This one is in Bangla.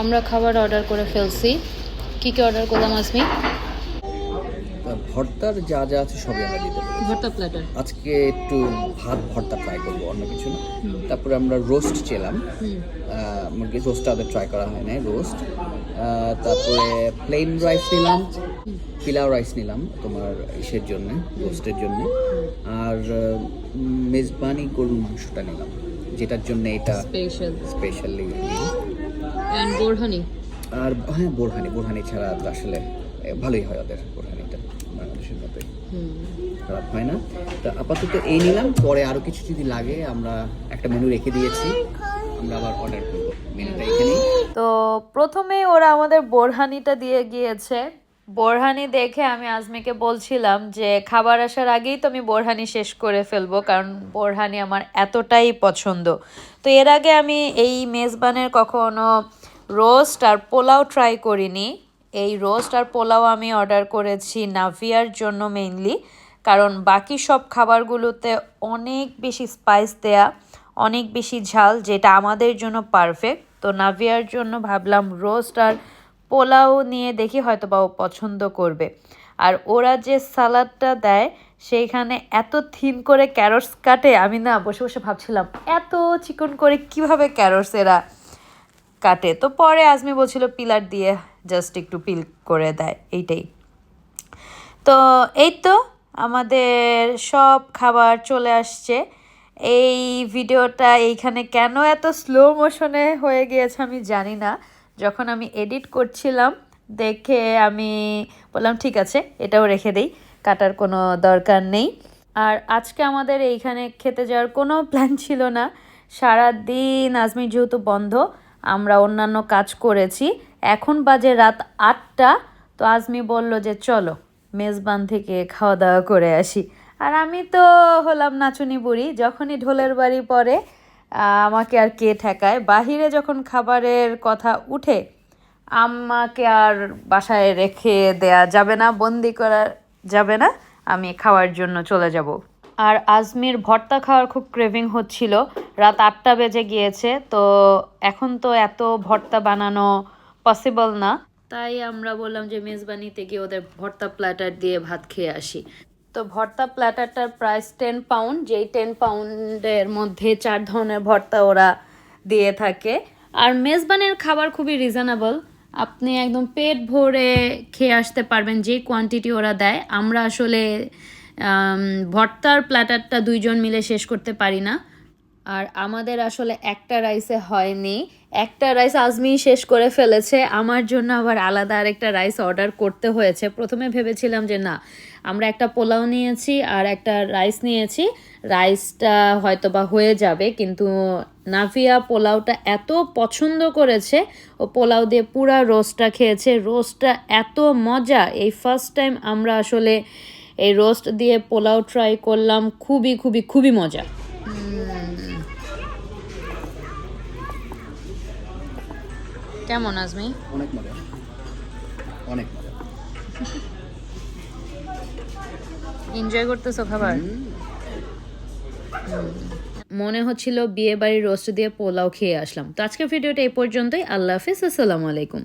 আমরা খাবার অর্ডার করে ফেলছি। কি কি অর্ডার করলাম আজমি? ভর্তার যা যা আছে সবই আমরা দিতে পারি ভর্তা প্ল্যাটার আজকে একটু ভাত ভর্তা ট্রাই করব অন্য কিছু না। তারপরে আমরা রোস্ট চেলাম। মুরগির রোস্টটা আমাদের ট্রাই করা হয় নাই রোস্ট তারপরে প্লেন রাইস নিলাম। পিলাও রাইস নিলাম তোমার ইসের জন্য রোস্টের জন্য। আর মেজবানি গরুর মাংসটা নিলাম যেটার জন্য এটা স্পেশাল স্পেশালি অ্যান্ড বোরহানি? আর হ্যাঁ বোরহানি বোরহানি ছাড়া আসলে ভালোই হয় ওদের বোরহানিটা বাংলাদেশের মতোই। খারাপ হয় না। তো আপাতত এই নিলাম পরে আরও কিছু যদি লাগে আমরা একটা মেনু রেখে দিয়েছি আমরা আবার অর্ডার করব। মেনুটা এখানেই। তো প্রথমে ওরা আমাদের বোরহানিটা দিয়ে গিয়েছে। বোরহানি দেখে আমি আজমিকে বলছিলাম যে, খাবার আসার আগেই তো আমি বোরহানি শেষ করে ফেলব, কারণ বোরহানি আমার এতটাই পছন্দ। তো এর আগে আমি এই মেজবানের কখনো রোস্ট আর পোলাও ট্রাই করিনি। এই রোস্ট আর পোলাও আমি অর্ডার করেছি নাভিয়ার জন্য মেইনলি, কারণ বাকি সব খাবারগুলোতে অনেক বেশি স্পাইস দেয়া, অনেক বেশি ঝাল, যেটা আমাদের জন্য পারফেক্ট। তো নাভিয়ার জন্য ভাবলাম রোস্ট আর পোলাও নিয়ে দেখি হয়তো বা ও পছন্দ করবে। আর ওরা যে সালাডটা দেয়, সেইখানে এত থিন করে ক্যারটস কাটে, আমি না বসে বসে ভাবছিলাম, এত চিকন করে কীভাবে ক্যারটস এরা কাটে? তো পরে আজমি বলছিল, পিলার দিয়ে জাস্ট একটু পিল করে দেয়। এইটাই। তো এই তো আমাদের সব খাবার চলে আসছে। এই ভিডিওটা এইখানে কেন এত স্লো মোশনে হয়ে গিয়েছে আমি জানি না। যখন আমি এডিট করছিলাম দেখে আমি বললাম ঠিক আছে এটাও রেখে দেই কাটার কোনো দরকার নেই। আর আজকে আমাদের এইখানে খেতে যাওয়ার কোনো প্ল্যান ছিল না। সারা দিন আজমির যেহেতু বন্ধ আমরা অন্যান্য কাজ করেছি। এখন বাজে রাত আটটা তো আজমি বলল যে চলো মেজবান থেকে খাওয়া দাওয়া করে আসি। আর আমি তো হলাম নাচুনি বুড়ি যখনই ঢোলের বাড়ি আহ, আমাকে আর কে ঠেকায়? বাহিরে যখন খাবারের কথা উঠে, আমাকে আর বাসায় রেখে দেয়া যাবে না, বন্দি করা যাবে না, আমি খাওয়ার জন্য চলে যাব। আর আজমির ভর্তা খাওয়ার খুব ক্রেভিং হচ্ছিল। রাত আটটা বেজে গিয়েছে, তো এখন তো এত ভর্তা বানানো পসিবল না। তাই আমরা বললাম যে, মেজবানিতে গিয়ে ওদের ভর্তা প্ল্যাটার দিয়ে ভাত খেয়ে আসি। তো ভর্তা প্ল্যাটারটার প্রাইস টেন পাউন্ড যেই টেন পাউন্ডের মধ্যে চার ধরনের ভর্তা ওরা দিয়ে থাকে। আর মেজবানের খাবার খুবই রিজনেবল আপনি একদম পেট ভরে খেয়ে আসতে পারবেন যে কোয়ান্টিটি ওরা দেয়। আমরা আসলে ভর্তার প্ল্যাটারটা দুইজন মিলে শেষ করতে পারি না। আর আমাদের আসলে একটা রাইসে হয়নি। একটা রাইস আজমি শেষ করে ফেলেছে। আমার জন্য আবার আলাদা আরেকটা রাইস অর্ডার করতে হয়েছে। প্রথমে ভেবেছিলাম যে না, আমরা একটা পোলাও নিয়েছি আর একটা রাইস নিয়েছি। রাইসটা হয়তো বা হয়ে যাবে, কিন্তু নাভিয়া পোলাওটা এত পছন্দ করেছে। ও পোলাও দিয়ে পুরা রোস্টটা খেয়েছে। রোস্টটা এত মজা। এই ফার্স্ট টাইম আমরা আসলে এই রোস্ট দিয়ে পোলাও ট্রাই করলাম। খুবই খুবই খুবই মজা। কেমন আজমি? অনেক মজা। অনেক মজা। এনজয় করতেছো খাবার? মনে হচ্ছিল বিয়ে বাড়ির রোস্ট দিয়ে পোলাও খেয়ে আসলাম। তো আজকের ভিডিওটা এই পর্যন্তই। আল্লাহ হাফিজ আসসালামু আলাইকুম।